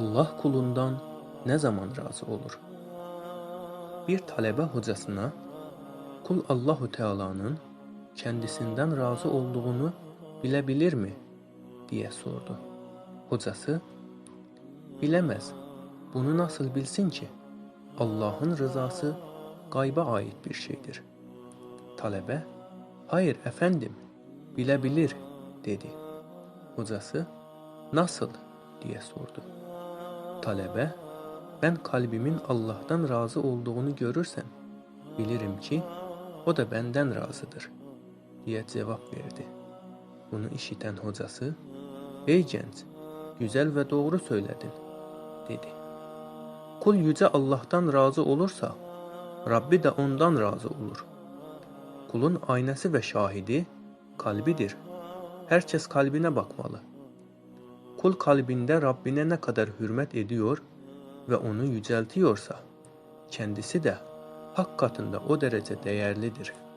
Allah kulundan ne zaman razı olur? Bir talebe hocasına kul Allahu Teala'nın kendisinden razı olduğunu bilebilir mi diye sordu. Hocası bilemez. Bunu nasıl bilsin ki? Allah'ın rızası gayba ait bir şeydir. Talebe hayır efendim bilebilir dedi. Hocası nasıl diye sordu. Talebe, ben kalbimin Allah'tan razı olduğunu görürsem, bilirim ki o da benden razıdır, diye cevap verdi. Bunu işiten hocası, ey genç, güzel ve doğru söyledin, dedi. Kul yüce Allah'tan razı olursa, Rabbi de ondan razı olur. Kulun aynası ve şahidi, kalbidir. Herkes kalbine bakmalı.'' Kul kalbinde Rabbine ne kadar hürmet ediyor ve onu yüceltiyorsa, kendisi de hak katında o derece değerlidir.''